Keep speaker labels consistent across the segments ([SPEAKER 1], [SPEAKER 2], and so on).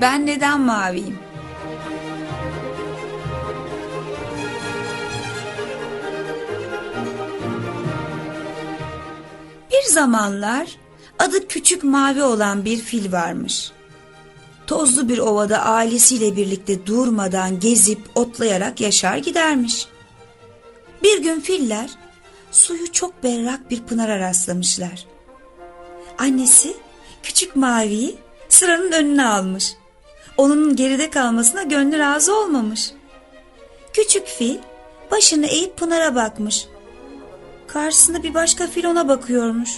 [SPEAKER 1] Ben neden maviyim? Bir zamanlar adı küçük mavi olan bir fil varmış. Tozlu bir ovada ailesiyle birlikte durmadan gezip otlayarak yaşar gidermiş. Bir gün filler suyu çok berrak bir pınara rastlamışlar. Annesi küçük maviyi sıranın önüne almış. Onun geride kalmasına gönlü razı olmamış. Küçük fil başını eğip pınara bakmış. Karşısında bir başka fil ona bakıyormuş.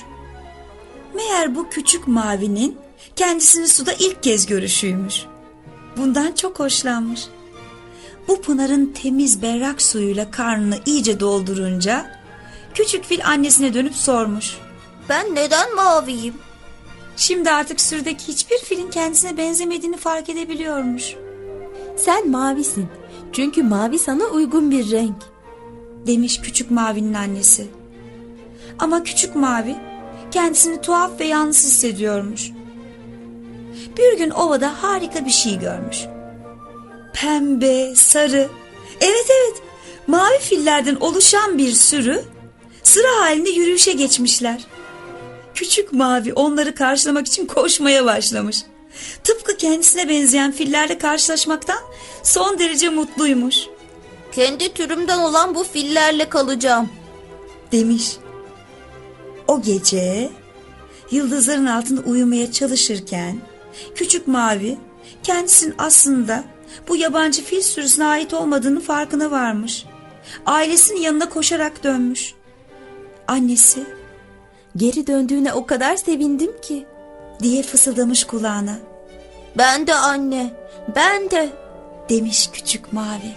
[SPEAKER 1] Meğer bu küçük mavinin kendisini suda ilk kez görüşüymüş. Bundan çok hoşlanmış. Bu pınarın temiz berrak suyuyla karnını iyice doldurunca küçük fil annesine dönüp sormuş.
[SPEAKER 2] Ben neden maviyim?
[SPEAKER 1] Şimdi artık sürüdeki hiçbir filin kendisine benzemediğini fark edebiliyormuş.
[SPEAKER 3] Sen mavisin. Çünkü mavi sana uygun bir renk.
[SPEAKER 1] Demiş küçük mavinin annesi. Ama küçük mavi kendisini tuhaf ve yalnız hissediyormuş. Bir gün ovada harika bir şey görmüş. Pembe, sarı, evet evet mavi fillerden oluşan bir sürü sıra halinde yürüyüşe geçmişler. Küçük mavi onları karşılamak için koşmaya başlamış. Tıpkı kendisine benzeyen fillerle karşılaşmaktan son derece mutluymuş.
[SPEAKER 2] Kendi türümden olan bu fillerle kalacağım.
[SPEAKER 1] demiş. O gece yıldızların altında uyumaya çalışırken küçük mavi kendisinin aslında bu yabancı fil sürüsüne ait olmadığını farkına varmış. Ailesinin yanına koşarak dönmüş. Annesi
[SPEAKER 3] Geri döndüğüne o kadar sevindim ki.
[SPEAKER 1] diye fısıldamış kulağına
[SPEAKER 2] Ben de anne. Ben de.
[SPEAKER 1] demiş küçük mavi.